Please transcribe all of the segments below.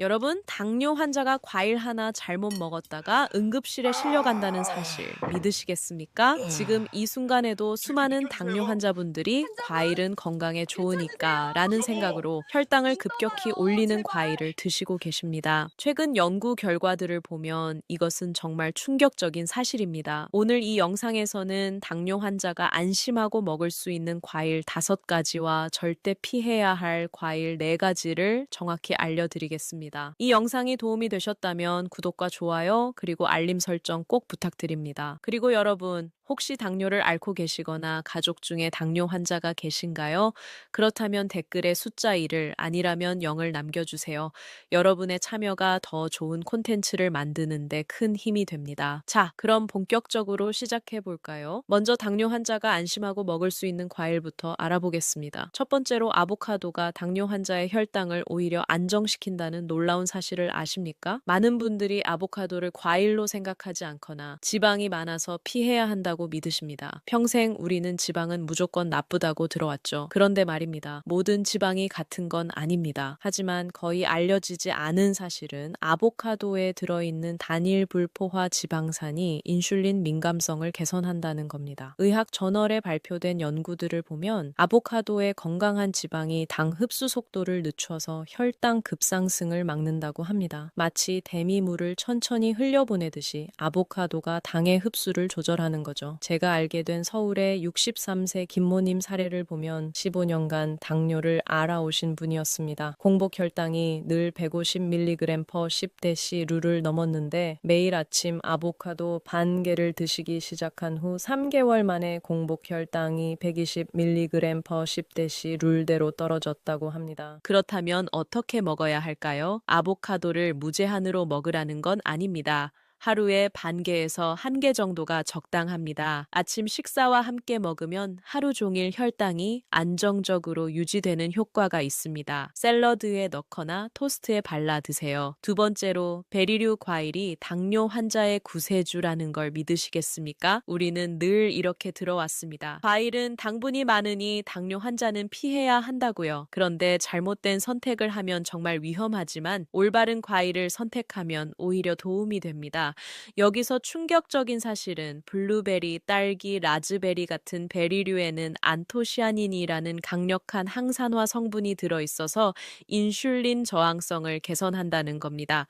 여러분, 당뇨 환자가 과일 하나 잘못 먹었다가 응급실에 실려간다는 사실 믿으시겠습니까? 지금 이 순간에도 수많은 당뇨 환자분들이 과일은 건강에 좋으니까 라는 생각으로 혈당을 급격히 올리는 과일을 드시고 계십니다. 최근 연구 결과들을 보면 이것은 정말 충격적인 사실입니다. 오늘 이 영상에서는 당뇨 환자가 안심하고 먹을 수 있는 과일 다섯 가지와 절대 피해야 할 과일 네 가지를 정확히 알려드리겠습니다. 이 영상이 도움이 되셨다면 구독과 좋아요 그리고 알림 설정 꼭 부탁드립니다. 그리고 여러분 혹시 당뇨를 앓고 계시거나 가족 중에 당뇨 환자가 계신가요? 그렇다면 댓글에 숫자 1을 아니라면 0을 남겨주세요. 여러분의 참여가 더 좋은 콘텐츠를 만드는데 큰 힘이 됩니다. 자, 그럼 본격적으로 시작해 볼까요? 먼저 당뇨 환자가 안심하고 먹을 수 있는 과일부터 알아보겠습니다. 첫 번째로 아보카도가 당뇨 환자의 혈당을 오히려 안정시킨다는 놀라운 사실을 아십니까? 많은 분들이 아보카도를 과일로 생각하지 않거나 지방이 많아서 피해야 한다고 있다고 믿으십니다. 평생 우리는 지방은 무조건 나쁘다고 들어왔죠. 그런데 말입니다. 모든 지방이 같은 건 아닙니다. 하지만 거의 알려지지 않은 사실은 아보카도에 들어있는 단일 불포화 지방산이 인슐린 민감성을 개선한다는 겁니다. 의학 저널에 발표된 연구들을 보면 아보카도의 건강한 지방이 당 흡수 속도를 늦춰서 혈당 급상승을 막는다고 합니다. 마치 데미물을 천천히 흘려보내듯이 아보카도가 당의 흡수를 조절하는 거죠. 제가 알게 된 서울의 63세 김모님 사례를 보면 15년간 당뇨를 알아오신 분이었습니다. 공복 혈당이 늘 150mg per 10대씨 룰을 넘었는데 매일 아침 아보카도 반 개를 드시기 시작한 후 3개월 만에 공복 혈당이 120mg per 10대씨 룰대로 떨어졌다고 합니다. 그렇다면 어떻게 먹어야 할까요? 아보카도를 무제한으로 먹으라는 건 아닙니다. 하루에 반 개에서 한 개 정도가 적당합니다. 아침 식사와 함께 먹으면 하루 종일 혈당이 안정적으로 유지되는 효과가 있습니다. 샐러드에 넣거나 토스트에 발라 드세요. 두 번째로 베리류 과일이 당뇨 환자의 구세주라는 걸 믿으시겠습니까? 우리는 늘 이렇게 들어왔습니다. 과일은 당분이 많으니 당뇨 환자는 피해야 한다고요. 그런데 잘못된 선택을 하면 정말 위험하지만 올바른 과일을 선택하면 오히려 도움이 됩니다. 여기서 충격적인 사실은 블루베리, 딸기, 라즈베리 같은 베리류에는 안토시아닌이라는 강력한 항산화 성분이 들어 있어서 인슐린 저항성을 개선한다는 겁니다.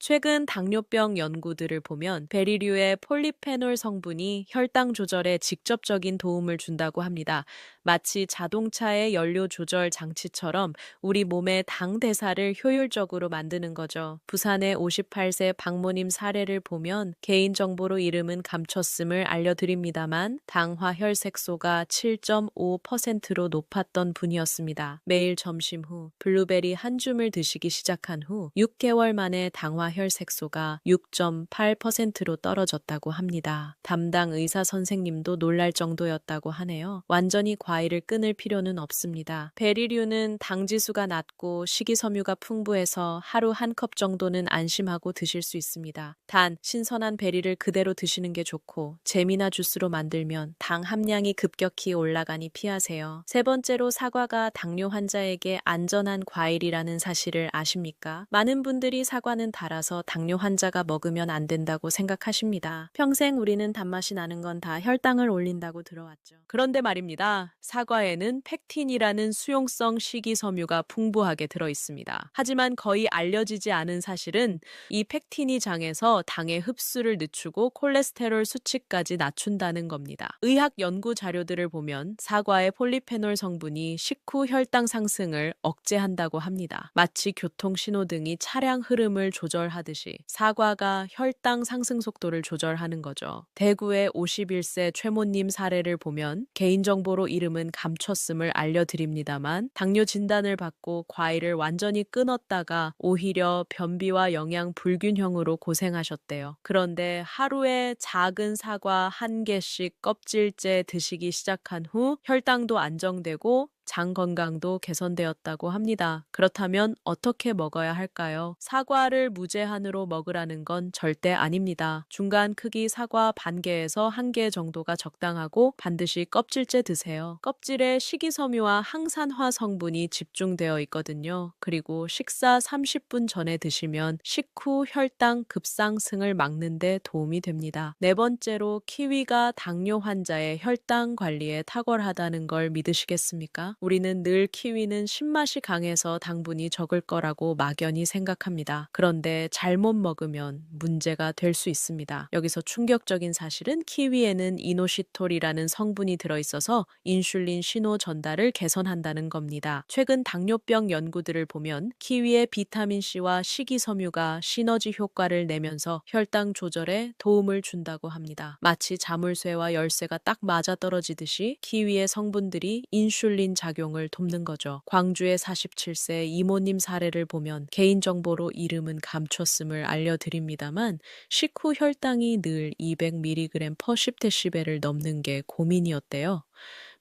최근 당뇨병 연구들을 보면 베리류의 폴리페놀 성분이 혈당 조절에 직접적인 도움을 준다고 합니다. 마치 자동차의 연료 조절 장치처럼 우리 몸의 당 대사를 효율적으로 만드는 거죠. 부산의 58세 박모님 사례를 보면 개인정보로 이름은 감췄음을 알려드립니다만 당화 혈색소가 7.5%로 높았던 분이었습니다. 매일 점심 후 블루베리 한 줌을 드시기 시작한 후 6개월 만에 당화 혈색소가 6.8%로 떨어졌다고 합니다. 담당 의사 선생님도 놀랄 정도였다고 하네요. 완전히 과일을 끊을 필요는 없습니다. 베리류는 당 지수가 낮고 식이섬유가 풍부해서 하루 한 컵 정도는 안심하고 드실 수 있습니다. 단 신선한 베리를 그대로 드시는 게 좋고 재미나 주스로 만들면 당 함량이 급격히 올라가니 피하세요. 세 번째로 사과가 당뇨 환자에게 안전한 과일이라는 사실을 아십니까? 많은 분들이 사과는 달아 따라서 당뇨 환자가 먹으면 안 된다고 생각하십니다. 평생 우리는 단맛이 나는 건 다 혈당을 올린다고 들어왔죠. 그런데 말입니다. 사과에는 팩틴이라는 수용성 식이섬유가 풍부하게 들어 있습니다. 하지만 거의 알려지지 않은 사실은 이 팩틴이 장에서 당의 흡수를 늦추고 콜레스테롤 수치까지 낮춘다는 겁니다. 의학 연구 자료들을 보면 사과의 폴리페놀 성분이 식후 혈당 상승을 억제한다고 합니다. 마치 교통 신호등이 차량 흐름을 조절 조절하듯이 사과가 혈당 상승 속도를 조절하는 거죠. 대구의 51세 최모님 사례를 보면 개인정보로 이름은 감췄음을 알려드립니다만 당뇨 진단을 받고 과일을 완전히 끊었다가 오히려 변비와 영양 불균형으로 고생하셨대요. 그런데 하루에 작은 사과 한 개씩 껍질째 드시기 시작한 후 혈당도 안정되고 장 건강도 개선되었다고 합니다. 그렇다면 어떻게 먹어야 할까요? 사과를 무제한으로 먹으라는 건 절대 아닙니다. 중간 크기 사과 반 개에서 한 개 정도가 적당하고 반드시 껍질째 드세요. 껍질에 식이섬유와 항산화 성분이 집중되어 있거든요. 그리고 식사 30분 전에 드시면 식후 혈당 급상승을 막는 데 도움이 됩니다. 네 번째로 키위가 당뇨 환자의 혈당 관리에 탁월하다는 걸 믿으시겠습니까? 우리는 늘 키위는 신맛이 강해서 당분이 적을 거라고 막연히 생각합니다. 그런데 잘못 먹으면 문제가 될 수 있습니다. 여기서 충격적인 사실은 키위에는 이노시톨이라는 성분이 들어있어서 인슐린 신호 전달을 개선한다는 겁니다. 최근 당뇨병 연구들을 보면 키위의 비타민C와 식이섬유가 시너지 효과를 내면서 혈당 조절에 도움을 준다고 합니다. 마치 자물쇠와 열쇠가 딱 맞아떨어지듯이 키위의 성분들이 인슐린 작용을 돕는 거죠. 광주의 47세 이모님 사례를 보면 개인정보로 이름은 감췄음을 알려드립니다만 식후 혈당이 늘 200mg per 10dB를 넘는 게 고민이었대요.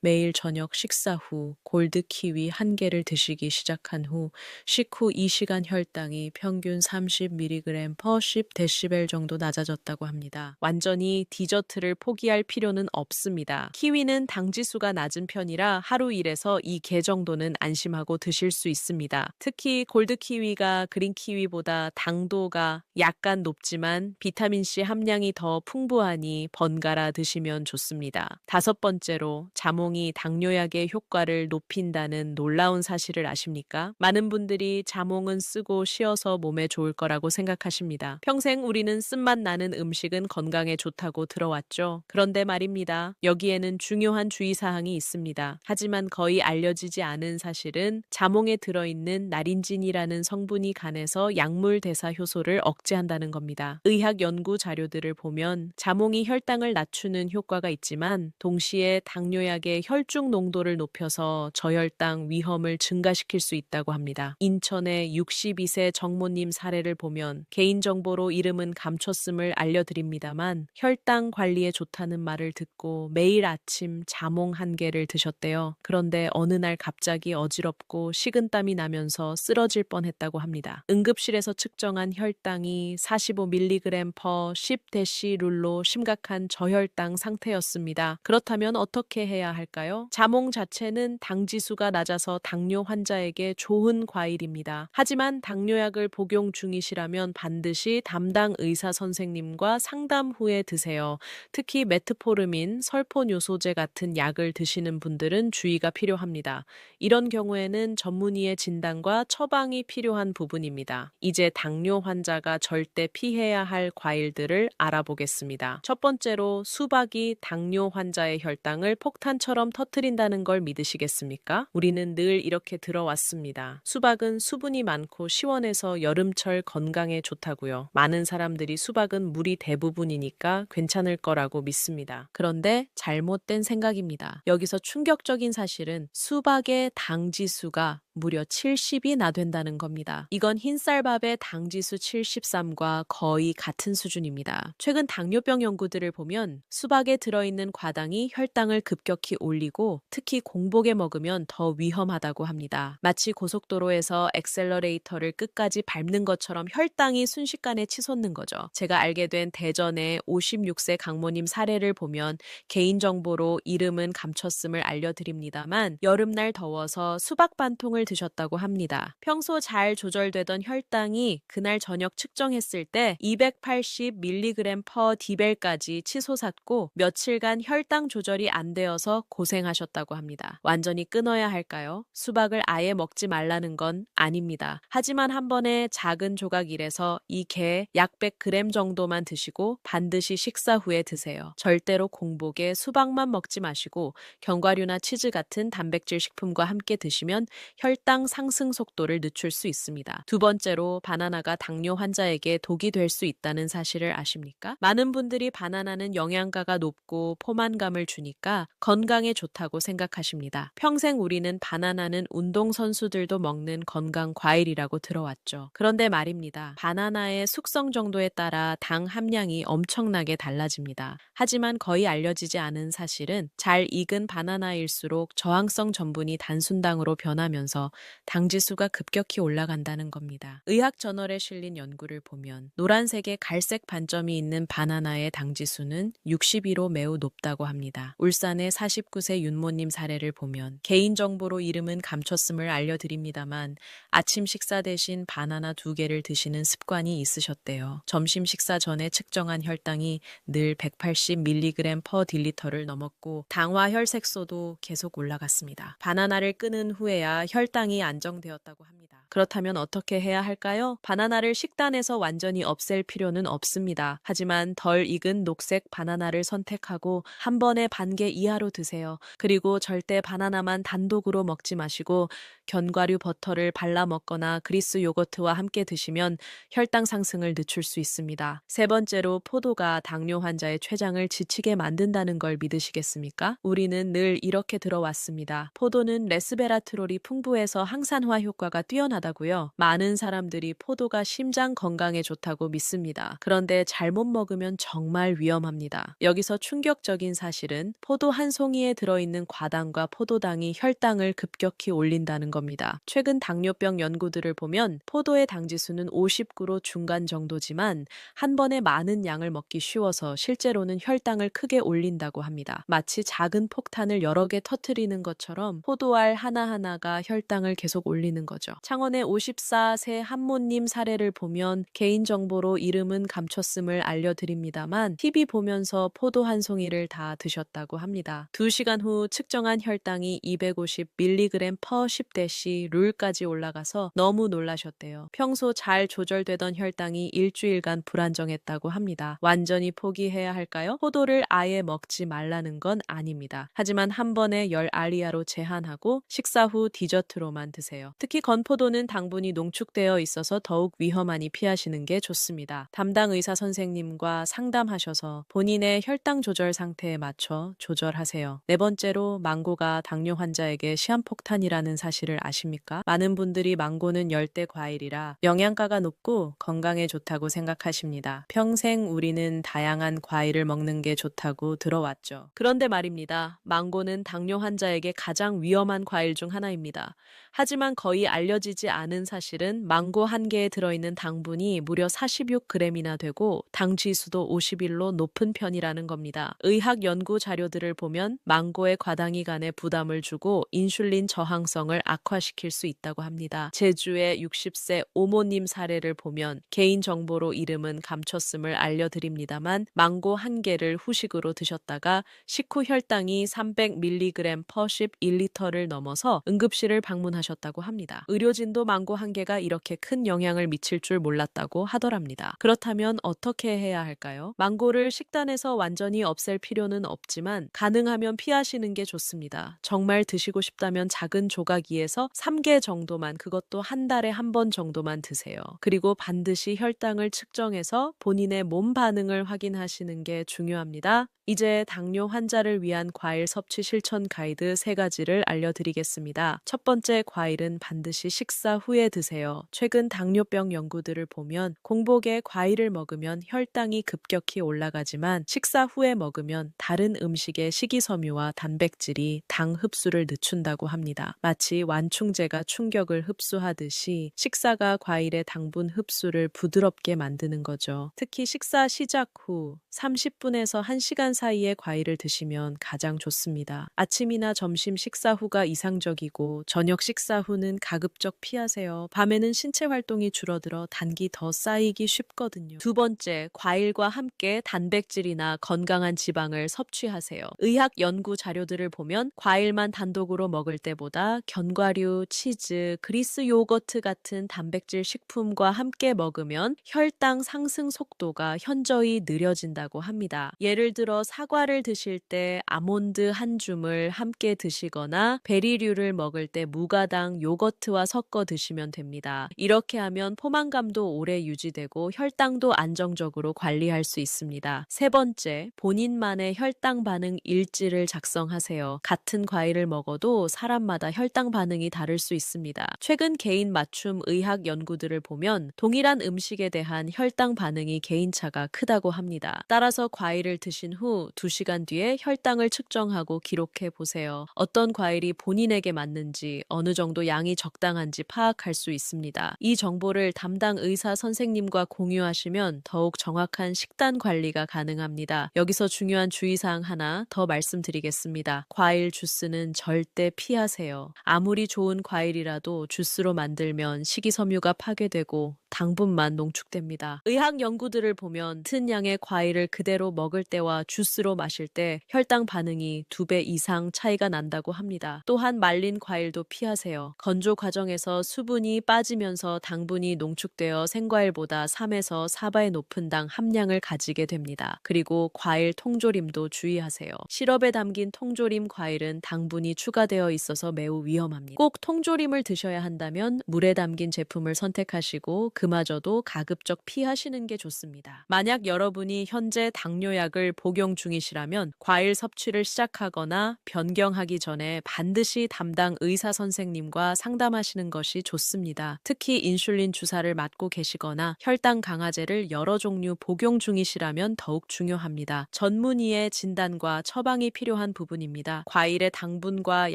매일 저녁 식사 후 골드 키위 한 개를 드시기 시작한 후 식후 2시간 혈당이 평균 30mg per 10dB 정도 낮아졌다고 합니다. 완전히 디저트를 포기할 필요는 없습니다. 키위는 당지수가 낮은 편이라 하루 1에서 2개 정도는 안심하고 드실 수 있습니다. 특히 골드 키위가 그린 키위보다 당도가 약간 높지만 비타민C 함량이 더 풍부하니 번갈아 드시면 좋습니다. 다섯 번째로 자몽이 당뇨약의 효과를 높인다는 놀라운 사실을 아십니까? 많은 분들이 자몽은 쓰고 쉬어서 몸에 좋을 거라고 생각하십니다. 평생 우리는 쓴맛 나는 음식은 건강에 좋다고 들어왔죠. 그런데 말입니다. 여기에는 중요한 주의사항이 있습니다. 하지만 거의 알려지지 않은 사실은 자몽에 들어있는 나린진이라는 성분이 간에서 약물 대사 효소를 억제한다는 겁니다. 의학 연구 자료들을 보면 자몽이 혈당을 낮추는 효과가 있지만 동시에 당뇨약의 혈중 농도를 높여서 저혈당 위험을 증가시킬 수 있다고 합니다. 인천의 62세 정모님 사례를 보면 개인정보로 이름은 감췄음을 알려드립니다만 혈당 관리에 좋다는 말을 듣고 매일 아침 자몽 한 개를 드셨대요. 그런데 어느 날 갑자기 어지럽고 식은땀이 나면서 쓰러질 뻔했다고 합니다. 응급실에서 측정한 혈당이 45mg per 10데시룰로 심각한 저혈당 상태였습니다. 그렇다면 어떻게 해야 할까요? 자몽 자체는 당 지수가 낮아서 당뇨 환자에게 좋은 과일입니다. 하지만 당뇨약을 복용 중이시라면 반드시 담당 의사 선생님과 상담 후에 드세요. 특히 메트포르민, 설포뇨소제 같은 약을 드시는 분들은 주의가 필요합니다. 이런 경우에는 전문의의 진단과 처방이 필요한 부분입니다. 이제 당뇨 환자가 절대 피해야 할 과일들을 알아보겠습니다. 첫 번째로 수박이 당뇨 환자의 혈당을 폭탄처럼 터트린다는 걸 믿으시겠습니까? 우리는 늘 이렇게 들어왔습니다. 수박은 수분이 많고 시원해서 여름철 건강에 좋다고요. 많은 사람들이 수박은 물이 대부분이니까 괜찮을 거라고 믿습니다. 그런데 잘못된 생각입니다. 여기서 충격적인 사실은 수박의 당 지수가 무려 70이나 된다는 겁니다. 이건 흰쌀밥의 당지수 73과 거의 같은 수준입니다. 최근 당뇨병 연구들을 보면 수박에 들어있는 과당이 혈당을 급격히 올리고 특히 공복에 먹으면 더 위험하다고 합니다. 마치 고속도로에서 엑셀러레이터를 끝까지 밟는 것처럼 혈당이 순식간에 치솟는 거죠. 제가 알게 된 대전의 56세 강모님 사례를 보면 개인정보로 이름은 감췄음을 알려드립니다만 여름날 더워서 수박 반통을 드셨다고 합니다. 평소 잘 조절되던 혈당이 그날 저녁 측정했을 때 280mg per dB까지 치솟았고 며칠간 혈당 조절이 안 되어서 고생하셨다고 합니다. 완전히 끊어야 할까요? 수박을 아예 먹지 말라는 건 아닙니다. 하지만 한 번에 작은 조각 일에서 이 개 약 100g 정도만 드시고 반드시 식사 후에 드세요. 절대로 공복에 수박만 먹지 마시고 견과류나 치즈 같은 단백질 식품과 함께 드시면 혈 혈당 상승 속도를 늦출 수 있습니다. 두 번째로 바나나가 당뇨 환자에게 독이 될 수 있다는 사실을 아십니까? 많은 분들이 바나나는 영양가가 높고 포만감을 주니까 건강에 좋다고 생각하십니다. 평생 우리는 바나나는 운동선수들도 먹는 건강 과일이라고 들어왔죠. 그런데 말입니다. 바나나의 숙성 정도에 따라 당 함량이 엄청나게 달라집니다. 하지만 거의 알려지지 않은 사실은 잘 익은 바나나일수록 저항성 전분이 단순당으로 변하면서 당지수가 급격히 올라간다는 겁니다. 의학 저널에 실린 연구를 보면 노란색의 갈색 반점이 있는 바나나의 당지수는 62로 매우 높다고 합니다. 울산의 49세 윤모님 사례를 보면 개인정보로 이름은 감췄음을 알려드립니다만 아침 식사 대신 바나나 두 개를 드시는 습관이 있으셨대요. 점심 식사 전에 측정한 혈당이 늘 180mg per 딜리터를 넘었고 당화 혈색소도 계속 올라갔습니다. 바나나를 끊은 후에야 혈당 이 안정되었다고 합니다. 그렇다면 어떻게 해야 할까요? 바나나를 식단에서 완전히 없앨 필요는 없습니다. 하지만 덜 익은 녹색 바나나를 선택하고 한 번에 반 개 이하로 드세요. 그리고 절대 바나나만 단독으로 먹지 마시고 견과류 버터를 발라 먹거나 그리스 요거트와 함께 드시면 혈당 상승을 늦출 수 있습니다. 세 번째로 포도가 당뇨 환자의 췌장을 지치게 만든다는 걸 믿으시겠습니까? 우리는 늘 이렇게 들어왔습니다. 포도는 레스베라트롤이 풍부해서 항산화 효과가 뛰어나 다고요. 많은 사람들이 포도가 심장 건강에 좋다고 믿습니다. 그런데 잘못 먹으면 정말 위험합니다. 여기서 충격적인 사실은 포도 한 송이에 들어있는 과당과 포도당이 혈당을 급격히 올린다는 겁니다. 최근 당뇨병 연구들을 보면 포도의 당지수는 59로 중간 정도지만 한 번에 많은 양을 먹기 쉬워서 실제로는 혈당을 크게 올린다고 합니다. 마치 작은 폭탄을 여러 개 터트리는 것처럼 포도알 하나하나가 혈당을 계속 올리는 거죠. 창원 의 54세 한모님 사례를 보면 개인정보로 이름은 감췄음을 알려드립니다만 TV 보면서 포도 한 송이를 다 드셨다고 합니다. 2시간 후 측정한 혈당이 250mg per 10대씨 룰까지 올라가서 너무 놀라셨대요. 평소 잘 조절되던 혈당이 일주일간 불안정했다고 합니다. 완전히 포기해야 할까요? 포도를 아예 먹지 말라는 건 아닙니다. 하지만 한 번에 열 알리아로 제한하고 식사 후 디저트로만 드세요. 특히 건포도는 당분이 농축되어 있어서 더욱 위험하니 피하시는 게 좋습니다. 담당 의사 선생님과 상담하셔서 본인의 혈당 조절 상태에 맞춰 조절하세요. 네 번째로 망고가 당뇨 환자에게 시한폭탄이라는 사실을 아십니까? 많은 분들이 망고는 열대 과일이라 영양가가 높고 건강에 좋다고 생각하십니다. 평생 우리는 다양한 과일을 먹는 게 좋다고 들어왔죠. 그런데 말입니다. 망고는 당뇨 환자에게 가장 위험한 과일 중 하나입니다. 하지만 거의 알려지지 않은 사실은 망고 한 개에 들어있는 당분이 무려 46g이나 되고 당 지수도 51로 높은 편이라는 겁니다. 의학 연구 자료들을 보면 망고의 과당이 간에 부담을 주고 인슐린 저항성을 악화시킬 수 있다고 합니다. 제주의 60세 오모님 사례를 보면 개인 정보로 이름은 감췄음을 알려드립니다만 망고 한 개를 후식으로 드셨다가 식후 혈당이 300mg per 11리터를 넘어서 응급실을 방문하셨다고 합니다. 의료진 도 망고 한 개가 이렇게 큰 영향을 미칠 줄 몰랐다고 하더랍니다. 그렇다면 어떻게 해야 할까요? 망고를 식단에서 완전히 없앨 필요는 없지만 가능하면 피하시는 게 좋습니다. 정말 드시고 싶다면 작은 조각이에서 3개 정도만 그것도 한 달에 한 번 정도만 드세요. 그리고 반드시 혈당을 측정해서 본인의 몸 반응을 확인하시는 게 중요합니다. 이제 당뇨 환자를 위한 과일 섭취 실천 가이드 세 가지를 알려드리겠습니다. 첫 번째 과일은 반드시 식사 후에 드세요. 최근 당뇨병 연구들을 보면 공복에 과일을 먹으면 혈당이 급격히 올라가지만 식사 후에 먹으면 다른 음식의 식이섬유와 단백질이 당 흡수를 늦춘다고 합니다. 마치 완충제가 충격을 흡수하듯이 식사가 과일의 당분 흡수를 부드럽게 만드는 거죠. 특히 식사 시작 후 30분에서 1시간 사이에 과일을 드시면 가장 좋습니다. 아침이나 점심 식사 후가 이상적이고 저녁 식사 후는 가급적 피하 피하세요. 밤에는 신체 활동이 줄어들어 단기 더 쌓이기 쉽거든요. 두 번째, 과일과 함께 단백질이나 건강한 지방을 섭취하세요. 의학 연구 자료들을 보면 과일만 단독으로 먹을 때보다 견과류, 치즈, 그리스 요거트 같은 단백질 식품과 함께 먹으면 혈당 상승 속도가 현저히 느려진다고 합니다. 예를 들어 사과를 드실 때 아몬드 한 줌을 함께 드시거나 베리류를 먹을 때 무가당 요거트와 섞어 드시면 됩니다. 이렇게 하면 포만감도 오래 유지되고 혈당도 안정적으로 관리할 수 있습니다. 세 번째, 본인만의 혈당 반응 일지를 작성하세요. 같은 과일을 먹어도 사람마다 혈당 반응이 다를 수 있습니다. 최근 개인 맞춤 의학 연구들을 보면 동일한 음식에 대한 혈당 반응이 개인차가 크다고 합니다. 따라서 과일을 드신 후 2시간 뒤에 혈당을 측정하고 기록해 보세요. 어떤 과일이 본인에게 맞는지 어느 정도 양이 적당한지 파악할 수 있습니다. 이 정보를 담당 의사 선생님과 공유하시면 더욱 정확한 식단 관리가 가능합니다. 여기서 중요한 주의사항 하나 더 말씀드리겠습니다. 과일 주스는 절대 피하세요. 아무리 좋은 과일이라도 주스로 만들면 식이섬유가 파괴되고 당분만 농축됩니다. 의학 연구들을 보면 같은 양의 과일을 그대로 먹을 때와 주스로 마실 때 혈당 반응이 두 배 이상 차이가 난다고 합니다. 또한 말린 과일도 피하세요. 건조 과정에서 수분이 빠지면서 당분이 농축되어 생과일보다 3에서 4배 높은 당 함량을 가지게 됩니다. 그리고 과일 통조림도 주의하세요. 시럽에 담긴 통조림 과일은 당분이 추가되어 있어서 매우 위험합니다. 꼭 통조림을 드셔야 한다면 물에 담긴 제품을 선택하시고 그마저도 가급적 피하시는 게 좋습니다. 만약 여러분이 현재 당뇨약을 복용 중이시라면 과일 섭취를 시작하거나 변경하기 전에 반드시 담당 의사 선생님과 상담하시는 것이 좋습니다. 특히 인슐린 주사를 맞고 계시거나 혈당 강화제를 여러 종류 복용 중이시라면 더욱 중요합니다. 전문의의 진단과 처방이 필요한 부분입니다. 과일의 당분과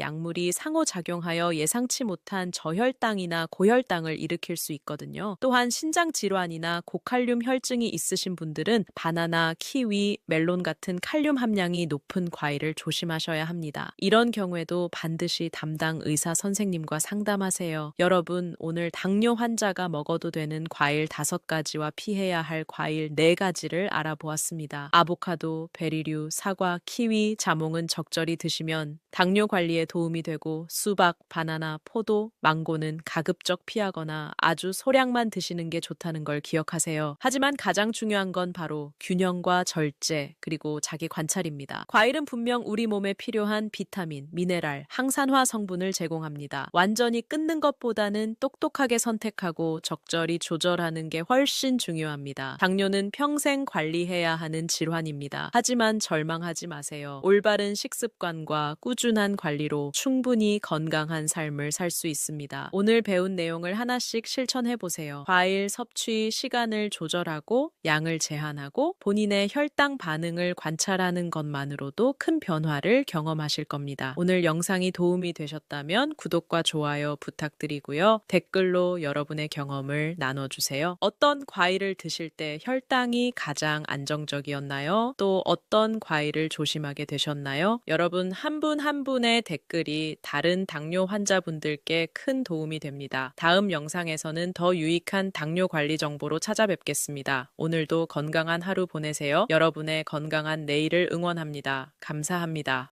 약물이 상호작용하여 예상치 못한 저혈당이나 고혈당을 일으킬 수 있거든요. 또한 신장 질환이나 고칼륨 혈증이 있으신 분들은 바나나, 키위, 멜론 같은 칼륨 함량이 높은 과일을 조심하셔야 합니다. 이런 경우에도 반드시 담당 의사 선생님과 상담하세요. 여러분, 오늘 당뇨 환자가 먹어도 되는 과일 5가지와 피해야 할 과일 4가지를 알아보았습니다. 아보카도, 베리류, 사과, 키위, 자몽은 적절히 드시면 당뇨 관리에 도움이 되고 수박, 바나나, 포도, 망고는 가급적 피하거나 아주 소량만 드시 는 게 좋다는 걸 기억하세요. 하지만 가장 중요한 건 바로 균형과 절제, 그리고 자기 관찰입니다. 과일은 분명 우리 몸에 필요한 비타민, 미네랄, 항산화 성분을 제공합니다. 완전히 끊는 것보다는 똑똑하게 선택하고 적절히 조절하는 게 훨씬 중요합니다. 당뇨는 평생 관리해야 하는 질환입니다. 하지만 절망하지 마세요. 올바른 식습관과 꾸준한 관리로 충분히 건강한 삶을 살 수 있습니다. 오늘 배운 내용을 하나씩 실천해 보세요. 과일 섭취 시간을 조절하고 양을 제한하고 본인의 혈당 반응을 관찰하는 것만으로도 큰 변화를 경험하실 겁니다. 오늘 영상이 도움이 되셨다면 구독과 좋아요 부탁드리고요. 댓글로 여러분의 경험을 나눠주세요. 어떤 과일을 드실 때 혈당이 가장 안정적이었나요? 또 어떤 과일을 조심하게 되셨나요? 여러분 한 분 한 분의 댓글이 다른 당뇨 환자분들께 큰 도움이 됩니다. 다음 영상에서는 더 유익 한 당뇨 관리 정보로 찾아뵙겠습니다. 오늘도 건강한 하루 보내세요. 여러분의 건강한 내일을 응원합니다. 감사합니다.